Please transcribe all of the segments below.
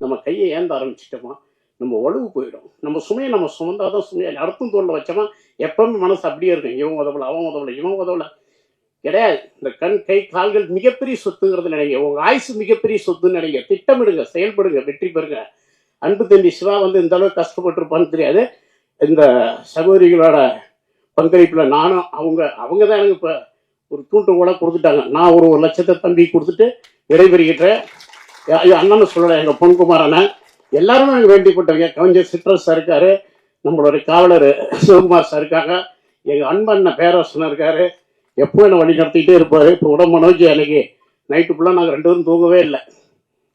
நம்ம கையை ஏந்த ஆரம்பிச்சிட்டோமா? நம்ம ஒழுவு போயிடும். நம்ம சுமையை நம்ம சுமந்தாதான் சுமையை அடுத்தும் தோல்ல வச்சோமா எப்பவுமே மனசு அப்படியே இருக்கும். இவன் உதவல அவன் உதவல இவன் உதவல. கிடையாது. இந்த கண் கை கால்கள் மிகப்பெரிய சொத்துங்கிறது நினைங்க. உங்க ஆயுசு மிகப்பெரிய சொத்துன்னு நினைங்க. திட்டமிடுங்க செயல்படுங்க வெற்றி பெறுங்க. அன்பு தம்பி சிவா வந்து இந்த அளவுக்கு கஷ்டப்பட்டிருப்பான்னு தெரியாது. இந்த சகோதரிகளோட பங்களிப்புல நானும் அவங்க அவங்க தான் எனக்கு இப்போ ஒரு தூண்டுகோலை கொடுத்துட்டாங்க. நான் ஒரு ஒரு லட்சத்தை தம்பி கொடுத்துட்டு விடைபெறுகிட்டேன் ஐயோ அண்ணன் சொல்லலை எங்கள் பொன்குமார் எல்லாருமே எனக்கு வேண்டிப்பட்டவங்க கவிஞர் சிட்ரஸ் சார் இருக்காரு நம்மளுடைய காவலர் சிவகுமார் சார் இருக்காங்க. எங்கள் அன்பண்ண பேரரசன் இருக்காரு. எப்போ என்னை வழி நடத்திக்கிட்டே இருப்பார். இப்போ உடம்பு நோக்கி அன்னைக்கு நைட்டு ஃபுல்லாக நாங்கள் ரெண்டு பேரும் தூங்கவே இல்லை.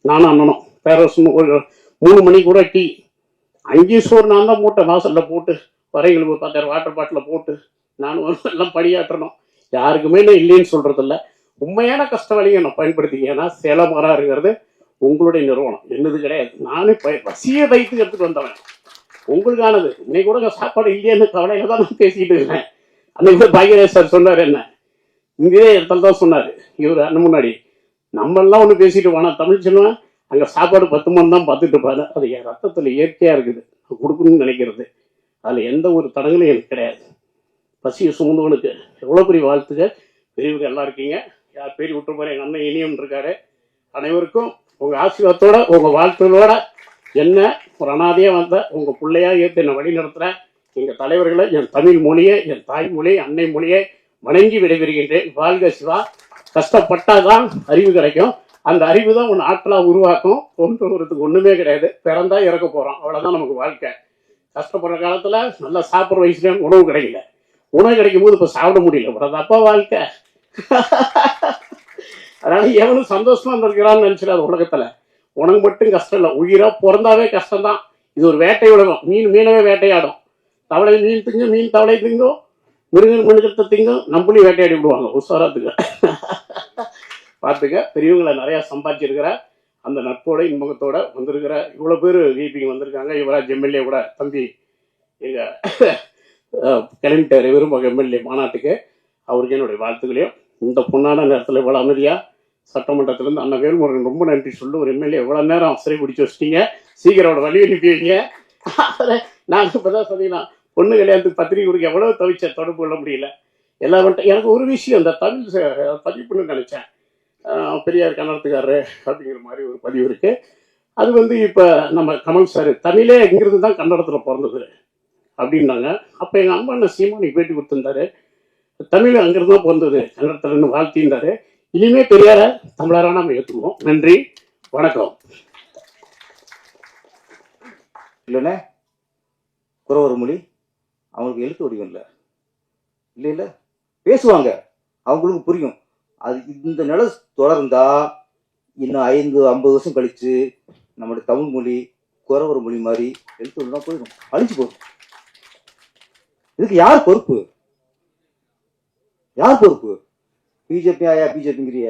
நானும் அண்ணனும் பேரரசன் ஒரு மூணு மணி கூட டீ. அஞ்சு சோறு நான் தான் மூட்டை வாசலில் போட்டு வரைகளுக்கு பத்தாயிரம் வாட்டர் பாட்டில் போட்டு நானும் எல்லாம் படியாற்றணும் யாருக்குமே நான் இல்லைன்னு சொல்கிறதில்ல உண்மையான கஷ்ட வழியை நான் பயன்படுத்திங்க ஏன்னா சேலமராருங்கிறது உங்களுடைய நிறுவனம். என்னது கிடையாது. நானே பய பசியை தைத்து எடுத்துகிட்டு வந்தவன். உங்களுக்கானது. இன்னைக்கு கூட சாப்பாடு இல்லையேன்னு கவலையில தான் நான் பேசிக்கிட்டு இருக்கேன் அன்னைக்கு கூட சார் சொன்னார் என்ன? இங்கே இடத்துல தான் சொன்னார். இவர் அண்ணன் முன்னாடி. நம்ம எல்லாம் ஒன்று பேசிட்டு போனா தமிழ் சொல்லுவேன் அங்கே சாப்பாடு பத்து மணி தான் பார்த்துட்டு இருப்பாரு. அது என் ரத்தத்தில் இயற்கையாக இருக்குது. கொடுக்கணும்னு நினைக்கிறது. அதில் எந்த ஒரு தடங்களும் எனக்கு கிடையாது. பசியை சுமந்தவனுக்கு எவ்வளோ பெரிய வாழ்த்துக்கள். பெரியவங்க எல்லாம் இருக்கீங்க. யார் பேர் விட்டு போகிறேன் எங்கள் அண்ணன் இனியம் இருக்காரு. அனைவருக்கும் உங்கள் ஆசீர்வாதத்தோட உங்கள் வாழ்த்துகளோட என்ன ஒரு அனாதையாக வந்த உங்கள் பிள்ளையாக ஏற்று என்னை வழி நடத்துகிற எங்கள் தலைவர்களை என் தமிழ் மொழியை என் தாய்மொழி அன்னை மொழியை வணங்கி விடைபெறுகின்றேன். வாழ்க சிவா. கஷ்டப்பட்டால் தான் அறிவு கிடைக்கும். அந்த அறிவு தான் உன் ஆற்றலாக உருவாக்கும். ஒன்று ஒருத்துக்கு ஒன்றுமே கிடையாது. பிறந்தா இறக்க போகிறோம் அவ்வளோதான் நமக்கு வாழ்க்கை. கஷ்டப்படுற காலத்தில் நல்லா சாப்பிட்ற வயசுல உணவு கிடைக்கல. உணவு கிடைக்கும் போது இப்போ சாப்பிட முடியல. அப்புறம் தப்பா வாழ்க்கை. அதனால எவனும் சந்தோஷமா இருந்திருக்கிறான்னு நினைச்சிடாது உலகத்துல. உனக்கு மட்டும் கஷ்டம் இல்லை. உயிரா பிறந்தாவே கஷ்டம்தான். இது ஒரு வேட்டை உலகம். மீன் மீனவே வேட்டையாடும். தவளை மீன் திங்கும் மீன் தவளை திங்கும் முருகன் மிருகத்தை திங்கும் நம்மளையும் வேட்டையாடி விடுவாங்க. உஷாராத்துக்கு. பார்த்துக்க. பெரியவங்களை நிறையா சம்பாதிச்சிருக்கிற அந்த நட்போட இன்முகத்தோட வந்திருக்கிற இவ்வளோ பேர் விபிங்க வந்திருக்காங்க. யுவராஜ் எம்எல்ஏ கூட தம்பி எங்கள் கிளம்பிட்டார். விரும்ப எம்எல்ஏ மாநாட்டுக்கு. அவருக்கு என்னுடைய வாழ்த்துக்களையும். இந்த பொண்ணான நேரத்தில் இவ்வளோ அமைதியாக சட்டமன்றத்திலேருந்து அண்ணன் வேல்முருகன் ரொம்ப நன்றி சொல்லு. ஒரு எம்எல்ஏ எவ்வளோ நேரம் சிறை பிடிச்சி வச்சிட்டீங்க? சீக்கிரோட வழி அனுப்பிவிங்க அதில் நான் இப்போ தான் சொன்னீங்கன்னா பொண்ணு கல்யாணத்துக்கு பத்திரிக்கை கொடுக்க எவ்வளோ தவிச்ச தொடர்பு கொள்ள முடியல. எல்லாம் வந்துட்டு எனக்கு ஒரு விஷயம் இந்த தமிழ் ச- பதிவு நினச்சேன். பெரியார் கன்னடத்துக்காரரு அப்படிங்கிற மாதிரி ஒரு பதிவு இருக்கு. அது வந்து இப்போ நம்ம கமல் சார் தமிழே இங்கிருந்து தான் கன்னடத்தில் பிறந்தது அப்படின்னாங்க. அப்போ எங்கள் அம்மா என்ன சீமானிக்கு பேட்டி கொடுத்துருந்தாரு? தமிழ் அங்கிருந்து தான் பிறந்தது கன்னடத்தில் வாழ்த்தின்றாரு இனிமே பெரியார தமிழராக நம்ம ஏற்றுவோம் நன்றி. வணக்கம். இல்லைண்ணே குறவர் மொழி. அவங்களுக்கு எழுத்து வடிவம் இல்லை. இல்லை இல்லை பேசுவாங்க. அவங்களுக்கு புரியும். அது இந்த நிலை தொடர்ந்தா இன்னும் ஐந்து ஐம்பது வருஷம் கழிச்சு நம்மளுடைய தமிழ் மொழி குறவர் மொழி மாதிரி எழுத்து வடிவம் போயிடும். அழிஞ்சு போகும் இதுக்கு யார் பொறுப்பு? யார் பொறுப்பு? பிஜேபி ஆயா பிஜேபிங்கிறிய?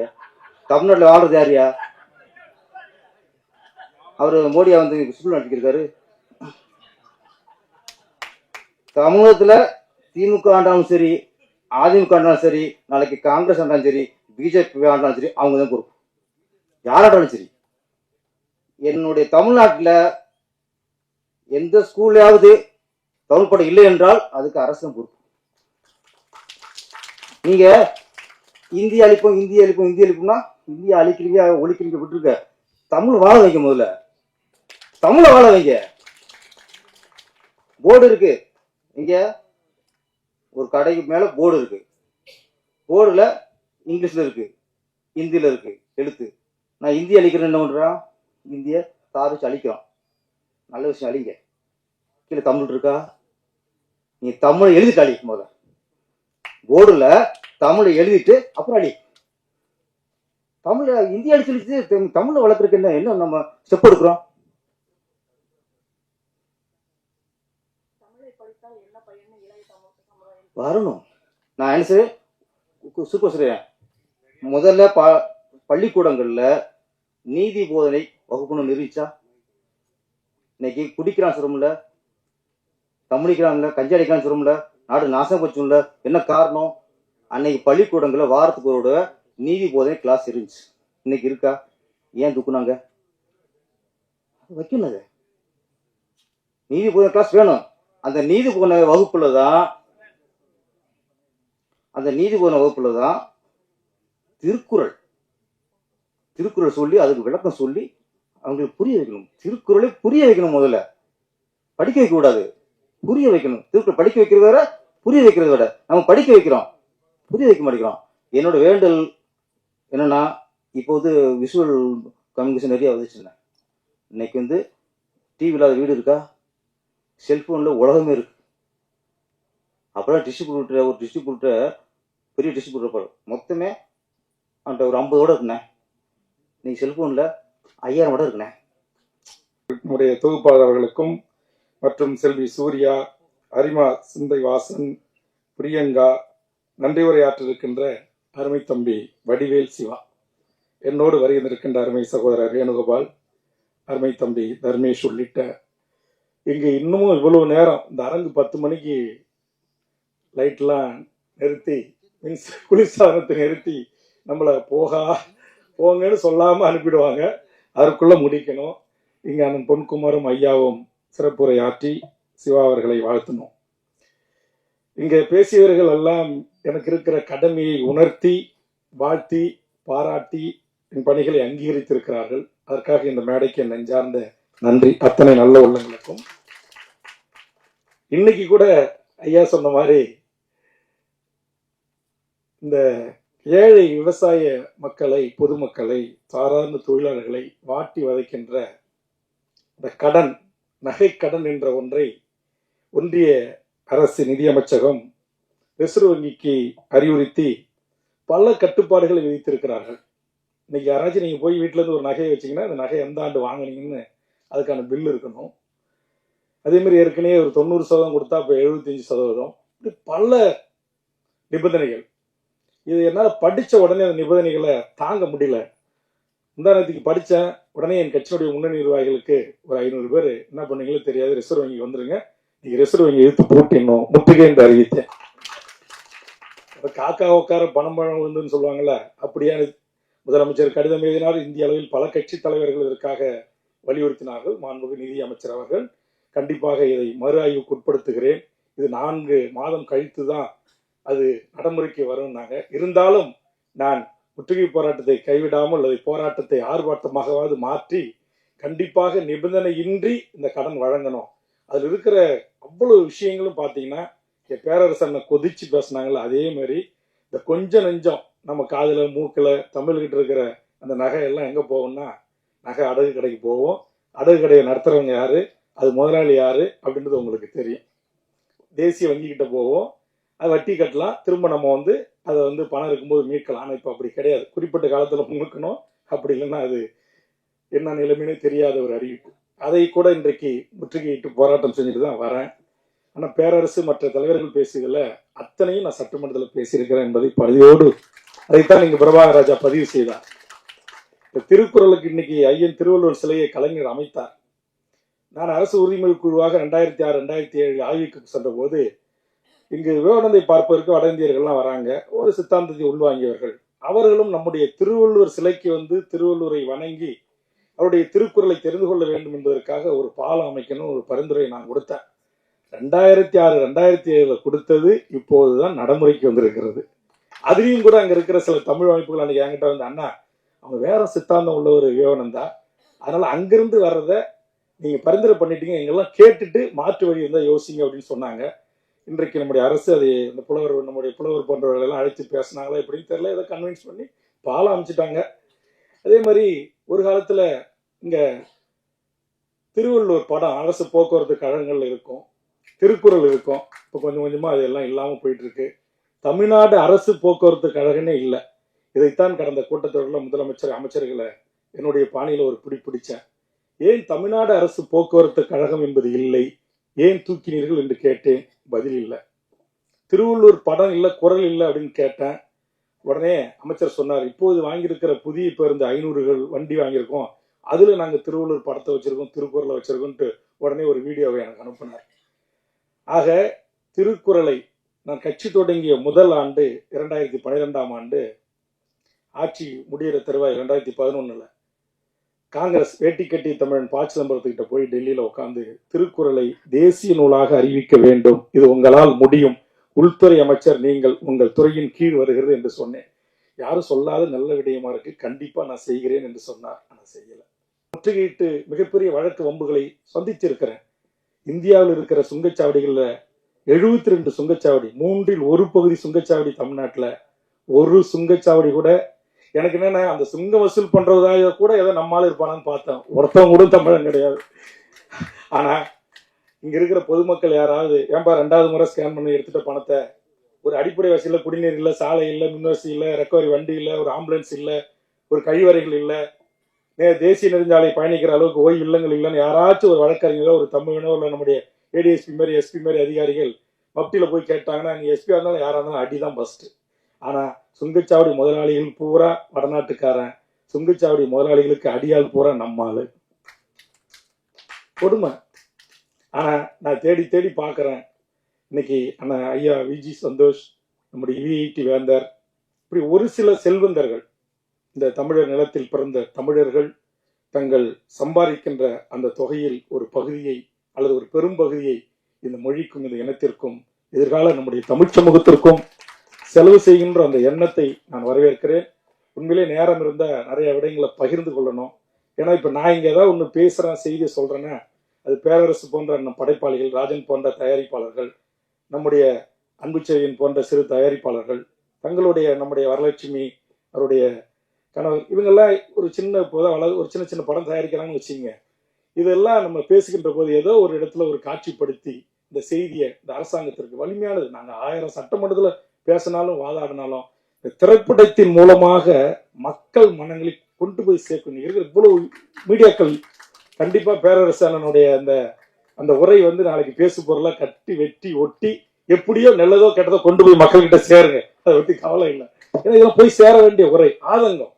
தமிழ்நாட்டில் வாழ்றது யாரியா அவர் மோடியா வந்து சுற்றுலா நடத்திருக்காரு தமிழகத்துல திமுக ஆண்டாலும் சரி அதிமுக ஆண்டாலும் சரி நாளைக்கு காங்கிரஸ் ஆண்டாலும் சரி பிஜேபி ஆண்டாலும் சரி அவங்க தான் பொறுப்பு. யாராட்டாலும் சரி. என்னுடைய தமிழ்நாட்டில் எந்த ஸ்கூல்லையாவது தமிழ் படம் இல்லை என்றால் அதுக்கு அரசு பொறுப்பு. நீங்கள் இந்திய அழிப்போம் இந்திய அழிப்போம் இந்திய அழிப்போம்னா இந்தியா அழிக்கிறீங்க ஒழிக்கிறீங்க விட்டுருக்க. தமிழ் வாழ வைக்க முதல்ல. தமிழை வாழ வைங்க. போர்டு இருக்கு. இங்க ஒரு கடைக்கு மேல போர்டு இருக்கு. போர்டுல இங்கிலீஷ்ல இருக்கு. ஹிந்தில இருக்கு. எழுத்து. நான் இந்திய அழிக்கிறேன் என்ன பண்றான் இந்திய தாரிச்சு அழிக்கிறோம். நல்ல விஷயம் அழிங்க. கீழே தமிழ் இருக்கா? நீ தமிழை எழுதிட்டு அழிக்கும் போத போர்டுல தமிழை எழுதிட்டு அப்புறம் அடி. தமிழ இந்திய அடிச்சு தமிழை வளர்க்குறதுக்கு என்ன என்ன நம்ம ஸ்டெப் எடுக்கிறோம்? வரணும். நான் என்ன செய்ய சூப்பர் சொல்றேன். முதல்ல ப பள்ளிக்கூடங்களில் நீதி போதனை வகுப்புன்னு நிரூபிச்சா? இன்னைக்கு குடிக்கிறான் சொல்லும்ல தமிழிக்கிறான்ல கஞ்சி அடிக்கிறான்னு சொல்லும்ல நாடு நாசம் போச்சும்ல என்ன காரணம்? அன்னைக்கு பள்ளிக்கூடங்களில் வாரத்துக்கு ஒரு நீதி போதனை கிளாஸ் இருந்துச்சு. இன்னைக்கு இருக்கா? ஏன் துக்குனாங்க? வைக்கணுங்க வைக்கணும் நீதி போதனை கிளாஸ் வேணும். அந்த நீதி போன வகுப்புல தான் அந்த நீதி போன வகுப்புல தான் திருக்குறள். திருக்குறள் சொல்லி அதுக்கு விளக்கம் சொல்லி அவங்களுக்கு புரிய வைக்கணும். திருக்குறளை புரிய வைக்கணும் முதல்ல. படிக்க வைக்க கூடாது. புரிய வைக்கணும். திருக்குறள் படிக்க வைக்கிறத விட புரிய வைக்கிறத விட நம்ம படிக்க வைக்கிறோம். புரிய வைக்க மாட்டேங்கிறோம் என்னோட வேண்டல் என்னன்னா இப்போ வந்து விஷுவல் கம்யூனிகேஷன் நிறைய வந்துச்சுருந்தேன் இன்னைக்கு வந்து டிவி இல்லாத வீடு இருக்கா? செல்ஃபோனில் உலகமே இருக்கு. அப்போலாம் டிஸ்ட்ரிபியூட்டர் ஒரு டிஸ்ட்ரிபியூட்டர் பெரிய டிஸ்ட்ரிபியூட்டர் பாரு. மொத்தமே அந்த ஒரு ஐம்பதோட இருக்குண்ணே. இன்னைக்கு செல்ஃபோனில் ஐயாயிரம் வட இருக்குண்ணே. நம்முடைய தொகுப்பாளர்களுக்கும் மற்றும் செல்வி சூர்யா அரிமா சிந்தை வாசன் பிரியங்கா நன்றி உரையாற்றிருக்கின்ற அருமை தம்பி வடிவேல் சிவா. என்னோடு வருகின்றிருக்கின்ற அருமை சகோதரர் வேணுகோபால் அருமை தம்பி தர்மேஷ் உள்ளிட்ட இங்கே இன்னமும் இவ்வளவு நேரம் இந்த அரங்கு பத்து மணிக்கு லைட்லாம் நிறுத்தி மீன்ஸ் குளிர்சாதனத்தை நிறுத்தி நம்மளை போகா போங்கன்னு சொல்லாமல் அனுப்பிடுவாங்க. அதற்குள்ளே முடிக்கணும். இங்கே அண்ணன் பொன்குமாரும் ஐயாவும் சிறப்புரை ஆற்றி சிவா அவர்களை வாழ்த்தணும். இங்கே பேசியவர்கள் எல்லாம் எனக்கு இருக்கிற கடமையை உணர்த்தி வாழ்த்தி பாராட்டி என் பணிகளை அங்கீகரித்திருக்கிறார்கள். அதற்காக இந்த மேடைக்கு என் நெஞ்சார்ந்த நன்றி. அத்தனை நல்ல உள்ளங்களுக்கும். இன்னைக்கு கூட ஐயா சொன்ன மாதிரி இந்த ஏழை விவசாய மக்களை பொதுமக்களை சாதாரண தொழிலாளர்களை வாட்டி வதைக்கின்ற இந்த கடன் நகைக்கடன் என்ற ஒன்றை ஒன்றிய அரசு நிதியமைச்சகம் ரிசர்வ் வங்கிக்கு அறிவுறுத்தி பல கட்டுப்பாடுகளை விதித்திருக்கிறார்கள். இன்னைக்கு யாராச்சும் நீங்கள் போய் வீட்டிலேருந்து ஒரு நகையை வச்சிங்கன்னா அந்த நகை எந்த ஆண்டு வாங்குனீங்கன்னு அதுக்கான பில் இருக்கணும். அதேமாதிரி ஏற்கனவே ஒரு தொண்ணூறு சதவீதம் கொடுத்தா இப்போ எழுபத்தஞ்சு சதவீதம். இப்படி பல நிபந்தனைகள். இது என்னால் படித்த உடனே அந்த நிபந்தனைகளை தாங்க முடியல. முந்தானத்துக்கு படித்தேன் உடனே என் கட்சியினுடைய முன்னணி நிர்வாகிகளுக்கு ஒரு ஐநூறு பேர் என்ன பண்ணீங்களோ தெரியாது ரிசர்வ் வங்கி வந்துருங்க. நீங்கள் ரிசர்வ் வங்கி இழுத்து பூட்டிடணும். முற்றுகை என்று அறிவித்தேன். இப்போ காக்கா உட்கார பணம் பழம் விழுந்துன்னு சொல்லுவாங்கல்ல அப்படியான முதலமைச்சர் கடிதம் எழுதினார். இந்திய அளவில் பல கட்சி தலைவர்கள் இதற்காக வலியுறுத்தினார்கள். மாண்புமிகு நிதி அமைச்சர் அவர்கள் கண்டிப்பாக இதை மறு ஆய்வுக்கு உட்படுத்துகிறேன். இது நான்கு மாதம் கழித்து தான் அது நடைமுறைக்கு வரும்னாங்க. இருந்தாலும் நான் முற்றுகை போராட்டத்தை கைவிடாமல் அதை போராட்டத்தை ஆர்ப்பாட்டமாகவாது மாற்றி கண்டிப்பாக நிபந்தனையின்றி இந்த கடன் வழங்கணும். அதில் இருக்கிற அவ்வளவு விஷயங்களும் பார்த்தீங்கன்னா பேரரசனை கொதிச்சு பேசுனாங்கல்ல அதே மாதிரி இந்த கொஞ்சம் நெஞ்சம் நம்ம காதில் மூக்கில் தமிழ்கிட்ட இருக்கிற அந்த நகையெல்லாம் எங்கே எங்க போகும்னா நகை அடகு கடைக்கு போவோம். அடகு கடையை நடத்துகிறவங்க யார்? அது முதலாளி யார்? அப்படின்றது உங்களுக்கு தெரியும். தேசிய வங்கிக்கிட்ட போவோம். அது வட்டி கட்டலாம். திரும்ப நம்ம வந்து அதை வந்து பணம் இருக்கும்போது மீட்கலாம். ஆனால் இப்போ அப்படி கிடையாது. குறிப்பிட்ட காலத்தில் முழுக்கணும் அப்படி இல்லைன்னா அது என்ன நிலைமைன்னு தெரியாத ஒரு அறிவிப்பு. அதை கூட இன்றைக்கு முற்றுகையிட்டு போராட்டம் செஞ்சுட்டு தான் வரேன். ஆனால் பேரரசு மற்ற தலைவர்கள் பேசியதில் அத்தனையும் நான் சட்டமன்றத்தில் பேசியிருக்கிறேன் என்பதை பதிவோடு அதைத்தான் இங்கு பிரபாகராஜா பதிவு செய்தார். இந்த திருக்குறளுக்கு இன்னைக்கு ஐயன் திருவள்ளுவர் சிலையை கலைஞர் அமைத்தார். நான் அரசு உரிமை குழுவாக ரெண்டாயிரத்தி ஆறு ரெண்டாயிரத்தி ஏழு ஆய்வுக்கு சென்ற போது இங்கு விவேகானந்தை பார்ப்பதற்கு வட இந்தியர்கள்லாம் வராங்க. ஒரு சித்தாந்தத்தை உள்வாங்கியவர்கள். அவர்களும் நம்முடைய திருவள்ளுவர் சிலைக்கு வந்து திருவள்ளுவரை வணங்கி அவருடைய திருக்குறளை தெரிந்து கொள்ள வேண்டும் என்பதற்காக ஒரு பாலம் அமைக்கணும் ஒரு பரிந்துரை நான் கொடுத்தேன். ரெண்டாயிரத்தி ஆறு ரெண்டாயிரத்தி ஏழில் கொடுத்தது இப்போது தான் நடைமுறைக்கு வந்திருக்கிறது. அதுலேயும் கூட அங்கே இருக்கிற சில தமிழ் அமைப்புகள் அன்றைக்கி என்கிட்ட வந்து அண்ணா அவங்க வேற சித்தாந்தம் உள்ள ஒரு வியோனம் தான் அதனால் அங்கேருந்து வர்றத நீங்கள் பரிந்துரை பண்ணிட்டீங்க எங்கெல்லாம் கேட்டுட்டு மாற்று வழி இருந்தால் யோசிங்க அப்படின்னு சொன்னாங்க. இன்றைக்கு நம்முடைய அரசு அதை இந்த புலவர் நம்முடைய புலவர் போன்றவர்கள் எல்லாம் அழைத்து பேசினாங்களா எப்படின்னு தெரியல இதை கன்வின்ஸ் பண்ணி பாலம் அமைச்சிட்டாங்க. அதே மாதிரி ஒரு காலத்தில் இங்கே திருவள்ளுவர் படம் அரசு போக்குவரத்து கழகங்கள் இருக்கும். திருக்குறள் இருக்கும். இப்போ கொஞ்சம் கொஞ்சமாக அதெல்லாம் இல்லாமல் போயிட்டுருக்கு. தமிழ்நாடு அரசு போக்குவரத்து கழகமே இல்லை. இதைத்தான் கடந்த கூட்டத்தொடரில் முதலமைச்சர் அமைச்சர்களை என்னுடைய பாணியில் ஒரு பிடி பிடிச்சேன். ஏன் தமிழ்நாடு அரசு போக்குவரத்து கழகம் என்பது இல்லை? ஏன் தூக்கினீர்கள் என்று கேட்டேன். பதில் இல்லை. திருவள்ளூர் படம் இல்லை குரல் இல்லை அப்படின்னு கேட்டேன். உடனே அமைச்சர் சொன்னார் இப்போது வாங்கியிருக்கிற புதிய பேருந்து ஐநூறுகள் வண்டி வாங்கியிருக்கோம். அதில் நாங்கள் திருவள்ளூர் படத்தை வச்சுருக்கோம் திருக்குறளை வச்சிருக்கோம்ட்டு உடனே ஒரு வீடியோவை எனக்கு அனுப்பினார். ஆக திருக்குறளை நான் கட்சி தொடங்கிய முதல் ஆண்டு இரண்டாயிரத்தி பன்னிரெண்டாம் ஆண்டு ஆட்சி முடிகிற தருவாய் இரண்டாயிரத்தி பதினொன்றில் காங்கிரஸ் வேட்டி கட்டி தமிழன் ப சிதம்பரத்துக்கிட்ட போய் டெல்லியில் உட்காந்து திருக்குறளை தேசிய நூலாக அறிவிக்க வேண்டும். இது உங்களால் முடியும். உள்துறை அமைச்சர் நீங்கள் உங்கள் துறையின் கீழ் வருகிறது என்று சொன்னேன். யாரும் சொல்லாத நல்ல விடயமா இருக்கு. கண்டிப்பாக நான் செய்கிறேன் என்று சொன்னார். ஆனால் செய்யலை. முற்றுகையிட்டு மிகப்பெரிய வழக்கு வம்புகளை சந்திச்சிருக்கிறேன். இந்தியாவில் இருக்கிற சுங்கச்சாவடிகளில் எழுபத்தி ரெண்டு சுங்கச்சாவடி மூன்றில் ஒரு பகுதி சுங்கச்சாவடி தமிழ்நாட்டில் ஒரு சுங்கச்சாவடி கூட. எனக்கு என்னென்ன அந்த சுங்க வசூல் பண்ணுறதாக கூட ஏதோ நம்மால இருப்பானான்னு பார்த்தேன். ஒருத்தவங்க கூட தமிழன் கிடையாது. ஆனால் இங்கே இருக்கிற பொதுமக்கள் யாராவது ஏன்பா ரெண்டாவது முறை ஸ்கேன் பண்ணி எடுத்துகிட்ட பணத்தை? ஒரு அடிப்படை வசதியில் குடிநீர் இல்லை சாலை இல்லை மின்வசதி இல்லை ரெக்கவரி வண்டி இல்லை ஒரு ஆம்புலன்ஸ் இல்லை ஒரு கழிவறைகள் இல்லை. தேசிய நெடுஞ்சாலை பயணிக்கிற அளவுக்கு ஓய்வு இல்லங்கள் இல்லைன்னு யாராச்சும் ஒரு வழக்கறிஞரோ ஒரு தமிழனோ இல்லை நம்முடைய ஏடிஎஸ்பி மாதிரி எஸ்பி மாதிரி அதிகாரிகள் மப்டியில் போய் கேட்டாங்கன்னா நீ எஸ்பியாக இருந்தாலும் யாராக இருந்தாலும் அடிதான் ஃபஸ்ட்டு ஆனால் சுங்கச்சாவடி முதலாளிகள் பூரா வடநாட்டுக்காரன். சுங்கச்சாவடி முதலாளிகளுக்கு அடியாள் பூரா நம்மாளு. கொடுமை. ஆனால் நான் தேடி தேடி பார்க்குறேன் இன்னைக்கு அண்ணா ஐயா விஜி சந்தோஷ் நம்முடைய விஐடி வேந்தர் இப்படி ஒரு சில செல்வந்தர்கள் இந்த தமிழர் நிலத்தில் பிறந்த தமிழர்கள் தங்கள் சம்பாதிக்கின்ற அந்த தொகையில் ஒரு பகுதியை அல்லது ஒரு பெரும் பகுதியை இந்த மொழிக்கும் இந்த இனத்திற்கும் எதிர்கால நம்முடைய தமிழ் சமூகத்திற்கும் செலவு செய்கின்ற அந்த எண்ணத்தை நான் வரவேற்கிறேன். உண்மையிலே நேரம் இருந்தால் நிறைய விடயங்களை பகிர்ந்து கொள்ளணும். ஏன்னா இப்போ நான் இங்கே ஏதாவது ஒன்று பேசுகிறேன் செய்தி சொல்கிறேன்னா அது பேரரசு போன்ற நம் படைப்பாளிகள் ராஜன் போன்ற தயாரிப்பாளர்கள் நம்முடைய அன்புச்செழியன் போன்ற சிறு தயாரிப்பாளர்கள் தங்களுடைய நம்முடைய வரலட்சுமி அவருடைய கனவு. இவங்கெல்லாம் ஒரு சின்ன இப்போதான் வள ஒரு சின்ன சின்ன படம் தயாரிக்கிறாங்கன்னு வச்சுங்க இதெல்லாம் நம்ம பேசுகின்ற போது ஏதோ ஒரு இடத்துல ஒரு காட்சிப்படுத்தி இந்த செய்தியை இந்த அரசாங்கத்திற்கு வலிமையானது. நாங்கள் ஆயிரம் சட்டமன்றத்தில் பேசினாலும் வாதாடினாலும் இந்த திரைப்படத்தின் மூலமாக மக்கள் மனங்களில் கொண்டு போய் சேர்க்கணும். இருக்கிற இவ்வளவு மீடியாக்கள் கண்டிப்பாக பேரரசனுடைய அந்த அந்த உரை வந்து நாளைக்கு பேசு பொருளாக கட்டி வெட்டி ஒட்டி எப்படியோ நல்லதோ கெட்டதோ கொண்டு போய் மக்கள்கிட்ட சேருங்க. அதை பற்றி கவலை இல்லை. ஏன்னா இதெல்லாம் போய் சேர வேண்டிய உரை. ஆதங்கம்.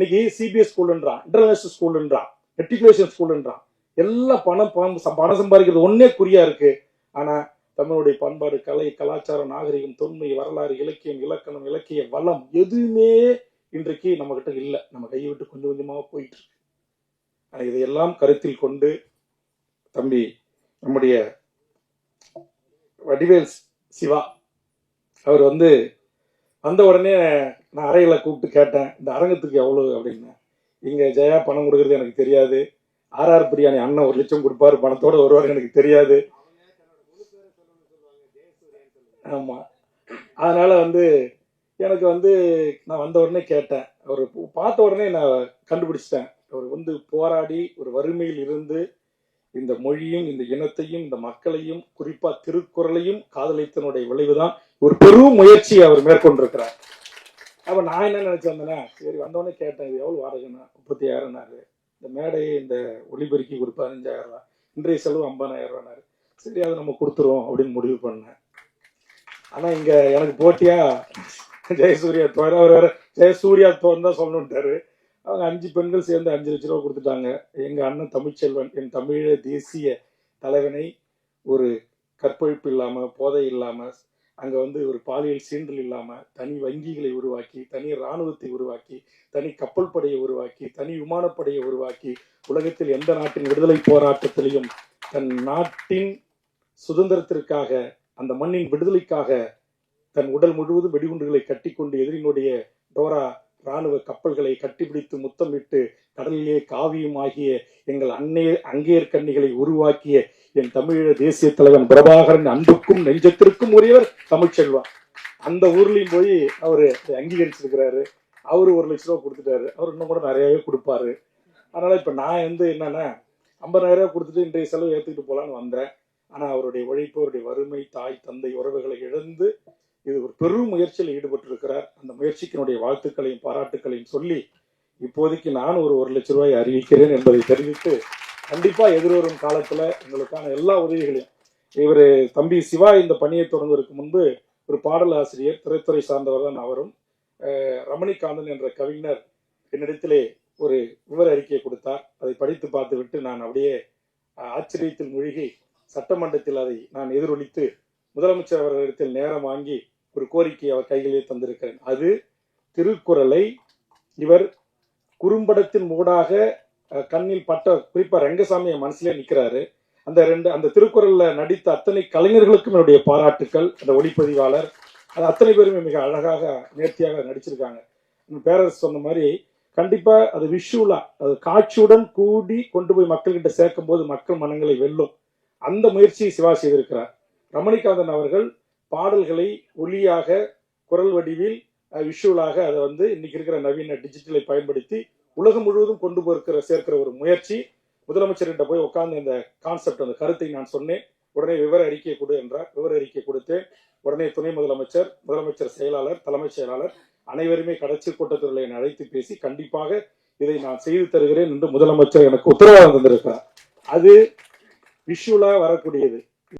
இன்னைக்கு சிபிஎஸ் ஸ்கூல்ன்றான் இன்டர்நேஷனல் ஸ்கூல்ன்றான் மெட்ரிகுலேஷன் ஸ்கூல்ன்றான். எல்லாம் பணம் பணம் பணம் சம்பாதிக்கிறது ஒன்னே குறியா இருக்கு. ஆனா தமிழுடைய பண்பாடு கலை கலாச்சாரம் நாகரிகம் தொன்மை வரலாறு இலக்கியம் இலக்கணம் இலக்கிய வளம் எதுவுமே இன்றைக்கு நம்ம கிட்ட இல்லை. நம்ம கையை விட்டு கொஞ்சம் கொஞ்சமாக போயிட்டு இருக்கு. ஆனால் இதையெல்லாம் கருத்தில் கொண்டு தம்பி நம்முடைய வடிவேல் சிவா அவர் வந்து வந்த உடனே நான் அறையில் கூப்பிட்டு கேட்டேன் இந்த அரங்கத்துக்கு எவ்வளோ அப்படின்னு. இங்கே ஜெயா பணம் கொடுக்கறது எனக்கு தெரியாது. ஆர்ஆர் பிரியாணி அண்ணன் ஒரு லட்சம் கொடுப்பாரு பணத்தோடு வருவார் எனக்கு தெரியாது. ஆமாம் அதனால் வந்து எனக்கு வந்து நான் வந்த உடனே கேட்டேன். அவர் பார்த்த உடனே நான் கண்டுபிடிச்சிட்டேன். அவர் வந்து போராடி ஒரு வறுமையில் இருந்து இந்த மொழியும் இந்த இனத்தையும் இந்த மக்களையும் குறிப்பாக திருக்குறளையும் காதலித்தனுடைய விளைவுதான். ஒரு பெரும் முயற்சியை அவர் மேற்கொண்டிருக்கிறார். அப்போ நான் என்ன நினச்சிருந்தேன்னா சரி வந்தோடனே கேட்டேன் இது எவ்வளோ வாடகைண்ணா முப்பத்தி ஆயிரம்னாரு இந்த மேடையை இந்த ஒளிபெருக்கி ஒரு பதினஞ்சாயிரம் ரூபாய் இன்றைய செலவு ஐம்பதாயிரம் சரி அதை நம்ம கொடுத்துருவோம் அப்படின்னு முடிவு பண்ணேன். ஆனால் இங்கே எனக்கு போட்டியா? ஜெயசூர்யா தோற அவர் வேற ஜெயசூர்யா தோன் தான் சொல்லணுன்ட்டாரு அவங்க அஞ்சு பெண்கள் சேர்ந்து அஞ்சு லட்ச ரூபா கொடுத்துட்டாங்க. எங்கள் அண்ணன் தமிழ்ச்செல்வன் என் தமிழ தேசிய தலைவனை ஒரு கற்பழிப்பு இல்லாமல் போதை இல்லாமல் அங்கே வந்து ஒரு பாலியல் சீண்டல் இல்லாமல் தனி வங்கிகளை உருவாக்கி தனி இராணுவத்தை உருவாக்கி தனி கப்பல் படையை உருவாக்கி தனி விமானப்படையை உருவாக்கி உலகத்தில் எந்த நாட்டின் விடுதலை போராட்டத்திலையும் தன் நாட்டின் சுதந்திரத்திற்காக அந்த மண்ணின் விடுதலைக்காக தன் உடல் முழுவதும் வெடிகுண்டுகளை கட்டிக்கொண்டு எதிரினுடைய டோரா ராணுவ கப்பல்களை கட்டிப்பிடித்து முத்தமிட்டு கடலிலே காவியம் ஆகிய எங்கள் அன்னைய அங்கேயர் கன்னிகளை உருவாக்கிய என் தமிழீழ தேசிய தலைவன் பிரபாகரன் அன்புக்கும் நெஞ்சத்திற்கும் உரியவர் தமிழ்ச்செல்வா அந்த ஊர்லயும் போய் அவரு அங்கீகரிச்சிருக்கிறாரு. அவரு ஒரு லட்ச ரூபா கொடுத்துட்டாரு. அவர் இன்னும் கூட நிறையவே கொடுப்பாரு. அதனால இப்ப நான் வந்து என்னன்னா ஐம்பதாயிரம் ரூபாய் கொடுத்துட்டு இன்றைய செலவு ஏத்துக்கிட்டு போலான்னு வந்தேன். ஆனா அவருடைய உழைப்பு அவருடைய வறுமை தாய் தந்தை உறவுகளை இழந்து இது ஒரு பெரும் முயற்சியில் ஈடுபட்டிருக்கிறார். அந்த முயற்சிக்கினுடைய வாழ்த்துக்களையும் பாராட்டுக்களையும் சொல்லி இப்போதைக்கு நான் ஒரு ஒரு லட்ச ரூபாய் அறிவிக்கிறேன் என்பதை தெரிவித்து கண்டிப்பாக எதிர்வரும் காலத்தில் உங்களுக்கான எல்லா உதவிகளையும். இவர் தம்பி சிவா இந்த பணியை தொடங்குவதற்கு முன்பு ஒரு பாடல் ஆசிரியர் திரைத்துறை சார்ந்தவர் தான் அவரும். ரமணிகாந்தன் என்ற கவிஞர் என்னிடத்திலே ஒரு விவர அறிக்கையை கொடுத்தார். அதை படித்து பார்த்துவிட்டு நான் அப்படியே ஆச்சரியத்தில் மூழ்கி சட்டமன்றத்தில் அதை நான் எதிரொலித்து முதலமைச்சர் அவர்களிடத்தில் நேரம் வாங்கி ஒரு கோரிக்கை அவர் கைகளிலே தந்திருக்கிறேன். அது திருக்குறளை இவர் குறும்படத்தின் மூடாக கண்ணில் பட்ட குறிப்பா ரங்கசாமி என் மனசுலயே நிக்கிறாரு. அந்த ரெண்டு அந்த திருக்குறள்ல நடித்த அத்தனை கலைஞர்களுக்கும் என்னுடைய பாராட்டுக்கள். அந்த ஒளிப்பதிவாளர் அது அத்தனை பேருமே மிக அழகாக நேர்த்தியாக நடிச்சிருக்காங்க. பேரரசு சொன்ன மாதிரி கண்டிப்பா அது விஷுவலா அது காட்சியுடன் கூடி கொண்டு போய் மக்கள்கிட்ட சேர்க்கும் போது மக்கள் மனங்களை வெல்லும். அந்த முயற்சியை சிவா செய்திருக்கிறார். ரமணிகாந்தன் அவர்கள் பாடல்களை ஒளியாக குரல் வடிவில் விஷுவலாக அதை வந்து இன்னைக்கு இருக்கிற நவீன டிஜிட்டலை பயன்படுத்தி உலகம் முழுவதும் கொண்டு போயிருக்கிற சேர்க்கிற ஒரு முயற்சி. முதலமைச்சர்கிட்ட போய் உட்கார்ந்து இந்த கான்செப்ட் அந்த கருத்தை நான் சொன்னேன். உடனே விவர அறிக்கை கொடு என்றார். விவர அறிக்கை கொடுத்தேன். உடனே துணை முதலமைச்சர் முதலமைச்சர் செயலாளர் தலைமைச் செயலாளர் அனைவருமே கடைசி கூட்டத்தினரை அழைத்து பேசி கண்டிப்பாக இதை நான் செய்து தருகிறேன் என்று முதலமைச்சர் எனக்கு உத்தரவாதம் தந்திருக்கிறார். அது விஷுவலா வரக்கூடியது.